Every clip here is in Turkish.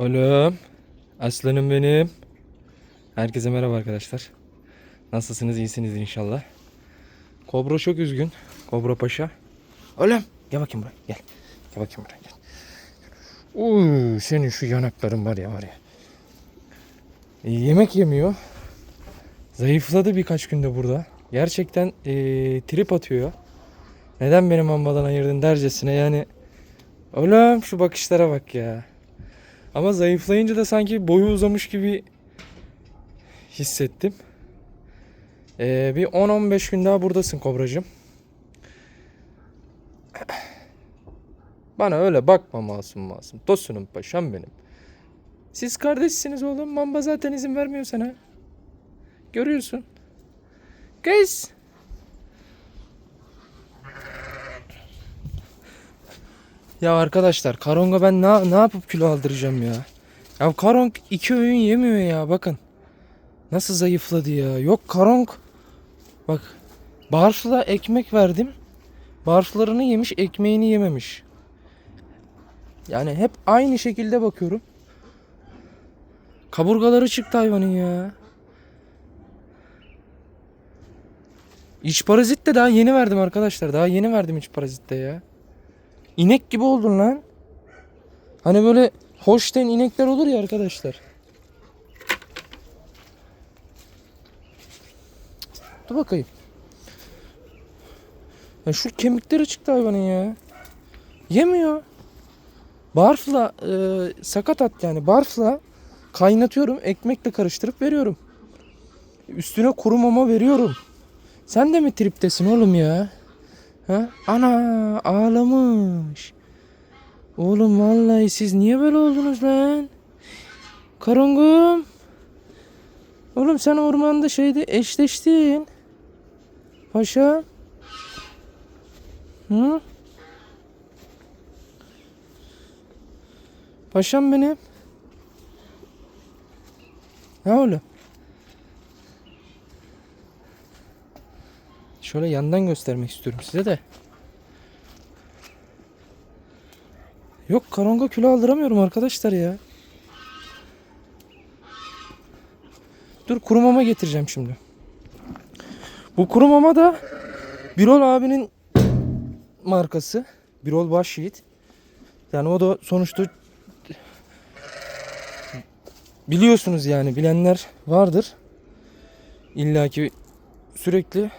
Oğlum. Aslanım benim. Herkese merhaba arkadaşlar. Nasılsınız? İyisiniz inşallah. Kobra çok üzgün. Kobra Paşa. Oğlum. Gel bakayım buraya. Gel. Gel bakayım buraya. Gel. Uy, senin şu yanakların var ya var ya. E, yemek yemiyor. Zayıfladı birkaç günde burada. Gerçekten e, trip atıyor. Neden benim ambadan ayırdın dercesine yani. Oğlum şu bakışlara bak ya. Ama zayıflayınca da sanki boyu uzamış gibi hissettim. Ee, bir 10-15 gün daha buradasın kobracığım. Bana öyle bakma masum masum. Tosunum paşam benim. Siz kardeşsiniz oğlum. Mamba zaten izin vermiyor sana. Görüyorsun. Kız. Ya arkadaşlar Karong'a ben ne, ne yapıp kilo aldıracağım ya. Ya Karong iki öğün yemiyor ya bakın. Nasıl zayıfladı ya. Yok Karong. Bak barfla ekmek verdim. Barflarını yemiş ekmeğini yememiş. Yani hep aynı şekilde bakıyorum. Kaburgaları çıktı hayvanın ya. İç parazit de daha yeni verdim arkadaşlar. Daha yeni verdim iç parazit de ya. İnek gibi oldun lan. Hani böyle hoşten inekler olur ya arkadaşlar. Dur bakayım. Ya şu kemikleri çıktı hayvanın ya. Yemiyor. Barfla e, sakat at yani barfla kaynatıyorum ekmekle karıştırıp veriyorum. Üstüne kuru mama veriyorum. Sen de mi triptesin oğlum ya? Ha? Ana ağlamış. Oğlum vallahi siz niye böyle oldunuz lan? Karungum. Oğlum sen ormanda şeyde eşleştin. Paşa. Hı? Paşam benim. Ne oğlum? Şöyle yandan göstermek istiyorum size de. Yok karonga kilo aldıramıyorum arkadaşlar ya. Dur kuru mama getireceğim şimdi. Bu kuru mama da Birol abinin markası. Birol Başyiğit. Yani o da sonuçta biliyorsunuz yani bilenler vardır. İlla ki sürekli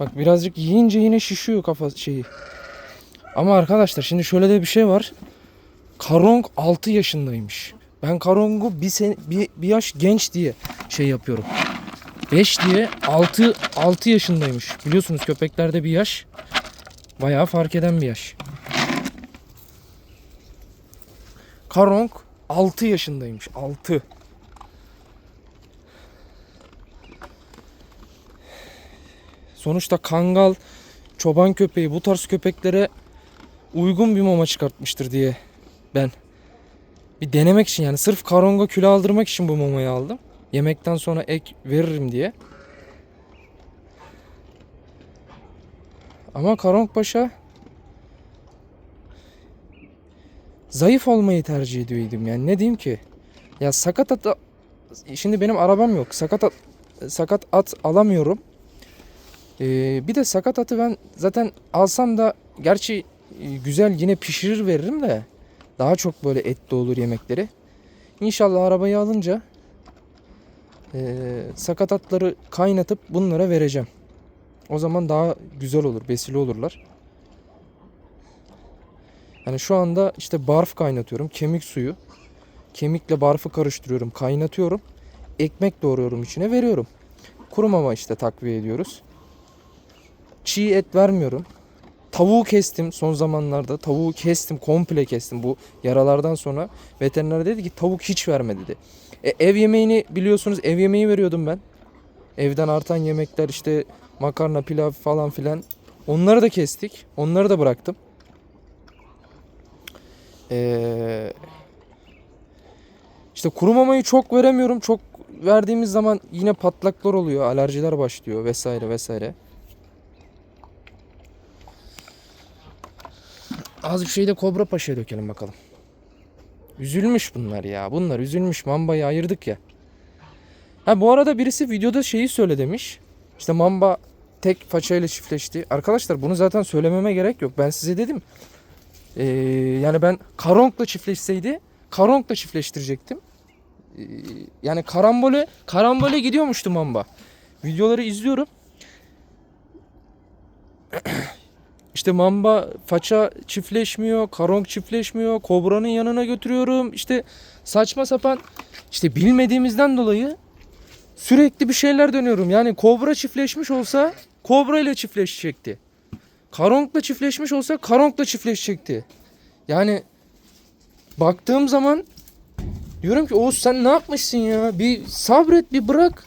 Bak birazcık yiyince yine şişiyor kafa şeyi. Ama arkadaşlar şimdi şöyle de bir şey var. Karong 6 yaşındaymış. Ben Karong'u bir, sen, bir, bir yaş genç diye şey yapıyorum. 5 diye 6 6 yaşındaymış. Biliyorsunuz köpeklerde bir yaş bayağı fark eden bir yaş. Karong 6 yaşındaymış. 6. Sonuçta kangal, çoban köpeği bu tarz köpeklere uygun bir mama çıkartmıştır diye ben bir denemek için yani sırf karonga kilo aldırmak için bu mamayı aldım. Yemekten sonra ek veririm diye. Ama Karong Paşa zayıf olmayı tercih ediyordum yani ne diyeyim ki? Ya sakat at şimdi benim arabam yok. Sakat at, sakat at alamıyorum. Ee, bir de sakat atı ben zaten alsam da gerçi e, güzel yine pişirir veririm de daha çok böyle etli olur yemekleri. İnşallah arabayı alınca e, sakat atları kaynatıp bunlara vereceğim. O zaman daha güzel olur, besili olurlar. Yani şu anda işte barf kaynatıyorum, kemik suyu. Kemikle barfı karıştırıyorum, kaynatıyorum. Ekmek doğruyorum içine veriyorum. Kuru mama işte takviye ediyoruz. Çiğ et vermiyorum. Tavuğu kestim son zamanlarda. Tavuğu kestim, komple kestim. Bu yaralardan sonra veteriner dedi ki tavuk hiç verme dedi. E, ev yemeğini biliyorsunuz ev yemeği veriyordum ben. Evden artan yemekler işte makarna, pilav falan filan. Onları da kestik. Onları da bıraktım. Ee, işte kuru mamayı çok veremiyorum. Çok verdiğimiz zaman yine patlaklar oluyor. Alerjiler başlıyor vesaire vesaire. Az bir şey de Kobra Paşa'ya dökelim bakalım. Üzülmüş bunlar ya. Bunlar üzülmüş. Mamba'yı ayırdık ya. Ha bu arada birisi videoda şeyi söyle demiş. İşte Mamba tek façayla çiftleşti. Arkadaşlar bunu zaten söylememe gerek yok. Ben size dedim. Ee, yani ben Karonk'la çiftleşseydi Karonk'la çiftleştirecektim. Ee, yani karambole karambole gidiyormuştu Mamba. Videoları izliyorum. İşte mamba faça çiftleşmiyor, karonk çiftleşmiyor, kobranın yanına götürüyorum. İşte saçma sapan işte bilmediğimizden dolayı sürekli bir şeyler dönüyorum. Yani kobra çiftleşmiş olsa kobra ile çiftleşecekti. Karonkla çiftleşmiş olsa karonkla çiftleşecekti. Yani baktığım zaman diyorum ki Oğuz sen ne yapmışsın ya? Bir sabret bir bırak.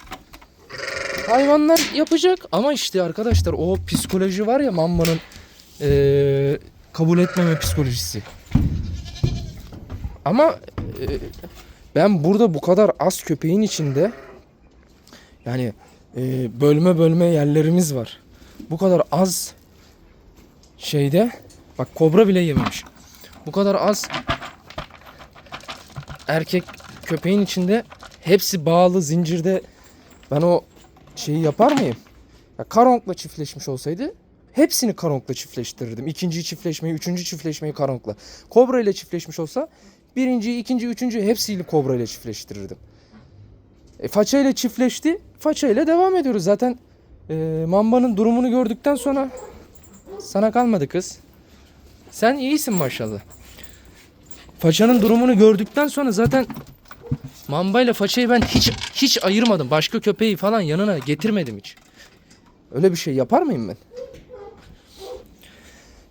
Hayvanlar yapacak ama işte arkadaşlar o psikoloji var ya mambanın eee, kabul etmeme psikolojisi. Ama eee, ben burada bu kadar az köpeğin içinde yani eee, bölme bölme yerlerimiz var. Bu kadar az şeyde bak kobra bile yememiş. Bu kadar az erkek köpeğin içinde hepsi bağlı zincirde ben o şeyi yapar mıyım? Ya karonkla çiftleşmiş olsaydı hepsini karonkla çiftleştirirdim. İkinci çiftleşmeyi, üçüncü çiftleşmeyi karonkla. Kobra ile çiftleşmiş olsa birinci, ikinci, üçüncü hepsiyle kobra ile çiftleştirirdim. E, faça ile çiftleşti. Faça ile devam ediyoruz. Zaten e, Mamba'nın durumunu gördükten sonra sana kalmadı kız. Sen iyisin maşallah. Façanın durumunu gördükten sonra zaten Mamba ile façayı ben hiç hiç ayırmadım. Başka köpeği falan yanına getirmedim hiç. Öyle bir şey yapar mıyım ben?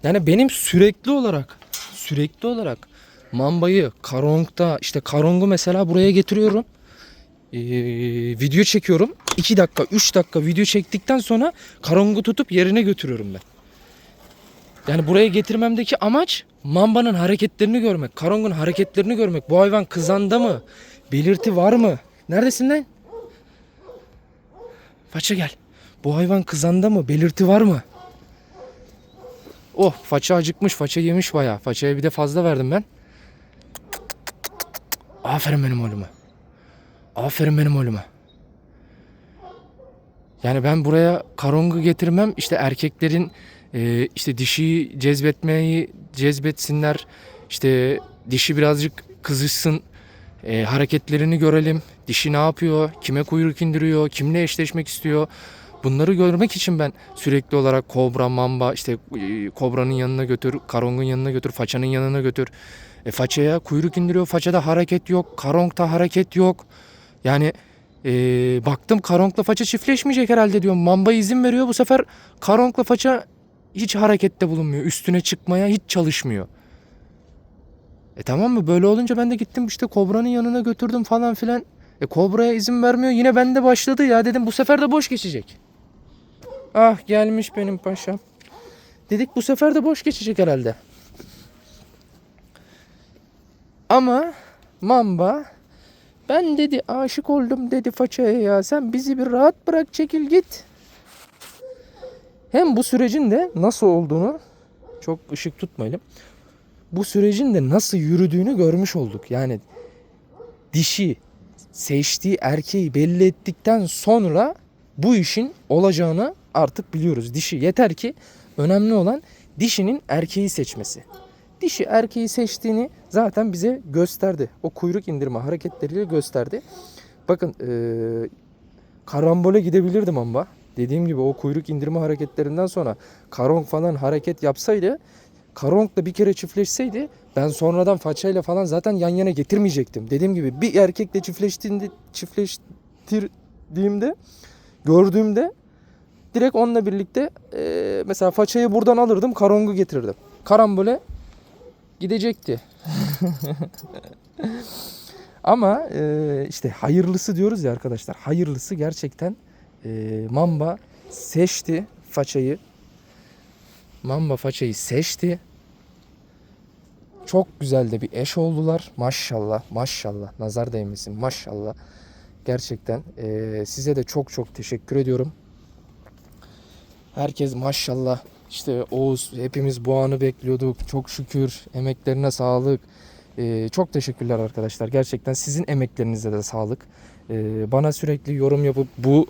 Yani benim sürekli olarak sürekli olarak Mamba'yı Karong'da işte Karong'u mesela buraya getiriyorum. Ee, video çekiyorum. 2 dakika 3 dakika video çektikten sonra Karong'u tutup yerine götürüyorum ben. Yani buraya getirmemdeki amaç Mamba'nın hareketlerini görmek. Karong'un hareketlerini görmek. Bu hayvan kızanda mı? Belirti var mı? Neredesin lan? Faça gel. Bu hayvan kızanda mı? Belirti var mı? Oh faça acıkmış. Faça yemiş bayağı. Façaya bir de fazla verdim ben. Aferin benim oğluma. Aferin benim oğluma. Yani ben buraya karongu getirmem işte erkeklerin e, işte dişiyi cezbetmeyi cezbetsinler. İşte dişi birazcık kızışsın. e, hareketlerini görelim. Dişi ne yapıyor? Kime kuyruk indiriyor? Kimle eşleşmek istiyor? Bunları görmek için ben sürekli olarak kobra, mamba, işte e, kobranın yanına götür, karongun yanına götür, façanın yanına götür. E, façaya kuyruk indiriyor. Façada hareket yok. Karongta hareket yok. Yani e, baktım karonkla faça çiftleşmeyecek herhalde diyorum. Mamba izin veriyor. Bu sefer karonkla faça hiç harekette bulunmuyor. Üstüne çıkmaya hiç çalışmıyor. E tamam mı? Böyle olunca ben de gittim işte kobranın yanına götürdüm falan filan. E kobraya izin vermiyor. Yine bende başladı ya dedim bu sefer de boş geçecek. Ah gelmiş benim paşam. Dedik bu sefer de boş geçecek herhalde. Ama Mamba ben dedi aşık oldum dedi façaya ya sen bizi bir rahat bırak çekil git. Hem bu sürecin de nasıl olduğunu çok ışık tutmayalım. Bu sürecin de nasıl yürüdüğünü görmüş olduk. Yani dişi seçtiği erkeği belli ettikten sonra bu işin olacağını artık biliyoruz. Dişi yeter ki önemli olan dişinin erkeği seçmesi. Dişi erkeği seçtiğini zaten bize gösterdi. O kuyruk indirme hareketleriyle gösterdi. Bakın eee karambole gidebilirdim ama dediğim gibi o kuyruk indirme hareketlerinden sonra karong falan hareket yapsaydı Karong'la bir kere çiftleşseydi ben sonradan façayla falan zaten yan yana getirmeyecektim. Dediğim gibi bir erkekle çiftleştiğinde çiftleştirdiğimde gördüğümde direkt onunla birlikte eee, mesela façayı buradan alırdım Karong'u getirirdim. Karambole gidecekti. Ama eee, işte hayırlısı diyoruz ya arkadaşlar. Hayırlısı gerçekten eee, Mamba seçti façayı. Mamba façayı seçti. Çok güzel de bir eş oldular. Maşallah, maşallah. Nazar değmesin, maşallah. Gerçekten eee, size de çok çok teşekkür ediyorum. Herkes maşallah. İşte Oğuz hepimiz bu anı bekliyorduk. Çok şükür emeklerine sağlık. Ee, çok teşekkürler arkadaşlar. Gerçekten sizin emeklerinize de sağlık. Ee, bana sürekli yorum yapıp bu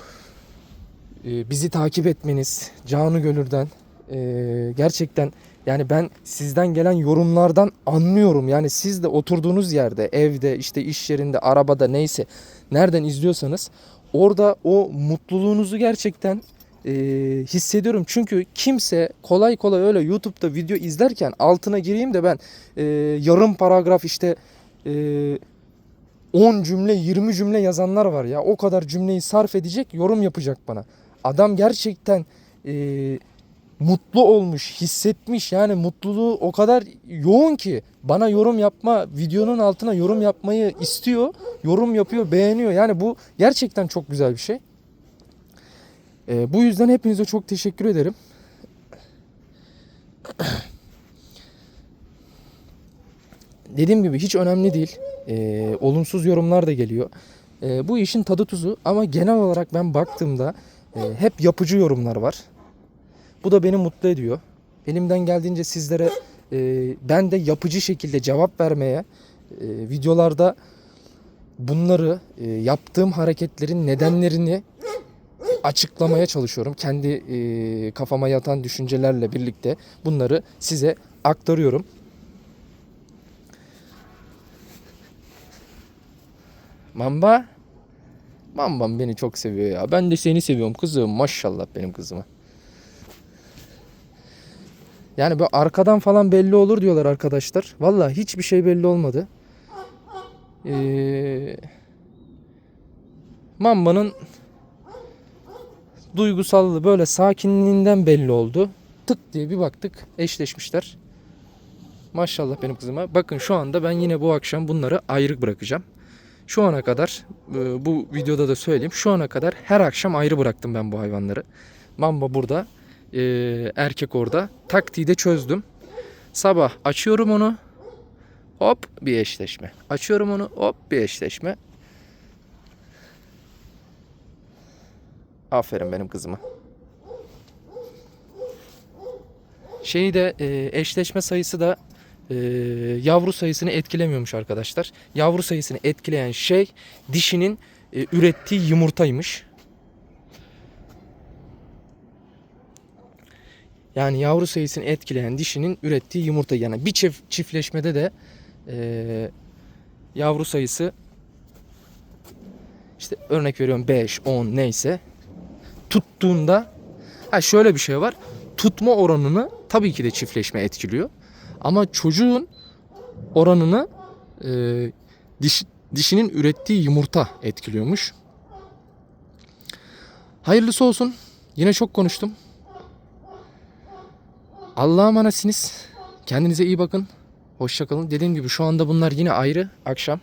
e, bizi takip etmeniz canı gönülden e, gerçekten yani ben sizden gelen yorumlardan anlıyorum. Yani siz de oturduğunuz yerde, evde, işte iş yerinde, arabada neyse nereden izliyorsanız orada o mutluluğunuzu gerçekten e, hissediyorum. Çünkü kimse kolay kolay öyle YouTube'da video izlerken altına gireyim de ben e, yarım paragraf işte e, 10 cümle 20 cümle yazanlar var ya. O kadar cümleyi sarf edecek yorum yapacak bana. Adam gerçekten e, mutlu olmuş, hissetmiş. Yani mutluluğu o kadar yoğun ki bana yorum yapma, videonun altına yorum yapmayı istiyor. Yorum yapıyor, beğeniyor. Yani bu gerçekten çok güzel bir şey. E, bu yüzden hepinize çok teşekkür ederim. Dediğim gibi hiç önemli değil. E, olumsuz yorumlar da geliyor. E, bu işin tadı tuzu ama genel olarak ben baktığımda e, hep yapıcı yorumlar var. Bu da beni mutlu ediyor. Elimden geldiğince sizlere e, ben de yapıcı şekilde cevap vermeye e, videolarda bunları e, yaptığım hareketlerin nedenlerini açıklamaya çalışıyorum. Kendi e, kafama yatan düşüncelerle birlikte bunları size aktarıyorum. Mamba. Mambam beni çok seviyor ya. Ben de seni seviyorum kızım. Maşallah benim kızıma. Yani bu arkadan falan belli olur diyorlar arkadaşlar. Vallahi hiçbir şey belli olmadı. Ee, Mamba'nın duygusallığı böyle sakinliğinden belli oldu. Tık diye bir baktık eşleşmişler. Maşallah benim kızıma. Bakın şu anda ben yine bu akşam bunları ayrı bırakacağım. Şu ana kadar e, bu videoda da söyleyeyim. Şu ana kadar her akşam ayrı bıraktım ben bu hayvanları. Mamba burada, e, erkek orada. Taktiği de çözdüm. Sabah açıyorum onu. Hop bir eşleşme. Açıyorum onu. Hop bir eşleşme. Aferin benim kızıma. Şeyi de e, eşleşme sayısı da e, yavru sayısını etkilemiyormuş arkadaşlar. Yavru sayısını etkileyen şey dişinin e, ürettiği yumurtaymış. Yani yavru sayısını etkileyen dişinin ürettiği yumurta. Yani bir çift çiftleşmede de e, yavru sayısı işte örnek veriyorum 5, 10 neyse tuttuğunda ha şöyle bir şey var. Tutma oranını tabii ki de çiftleşme etkiliyor. Ama çocuğun oranını e, diş, dişinin ürettiği yumurta etkiliyormuş. Hayırlısı olsun. Yine çok konuştum. Allah'a emanetsiniz. Kendinize iyi bakın. Hoşçakalın. Dediğim gibi şu anda bunlar yine ayrı akşam.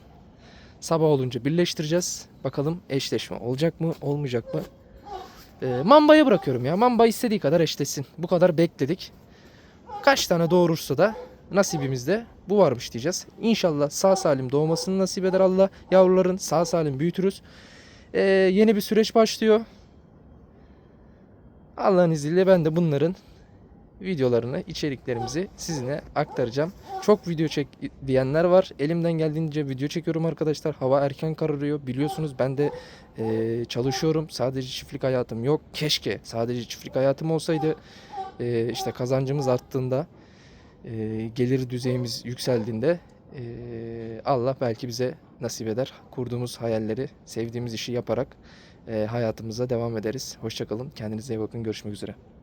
Sabah olunca birleştireceğiz. Bakalım eşleşme olacak mı olmayacak mı? Ee, Mamba'ya bırakıyorum ya. Mamba istediği kadar eşleşsin. Bu kadar bekledik. Kaç tane doğurursa da nasibimizde bu varmış diyeceğiz. İnşallah sağ salim doğmasını nasip eder Allah. Yavruların sağ salim büyütürüz. Ee, yeni bir süreç başlıyor. Allah'ın izniyle ben de bunların videolarını, içeriklerimizi sizinle aktaracağım. Çok video çek diyenler var. Elimden geldiğince video çekiyorum arkadaşlar. Hava erken kararıyor. Biliyorsunuz ben de e, çalışıyorum. Sadece çiftlik hayatım yok. Keşke sadece çiftlik hayatım olsaydı. E, işte kazancımız arttığında, e, gelir düzeyimiz yükseldiğinde e, Allah belki bize nasip eder. Kurduğumuz hayalleri, sevdiğimiz işi yaparak e, hayatımıza devam ederiz. Hoşçakalın. Kendinize iyi bakın. Görüşmek üzere.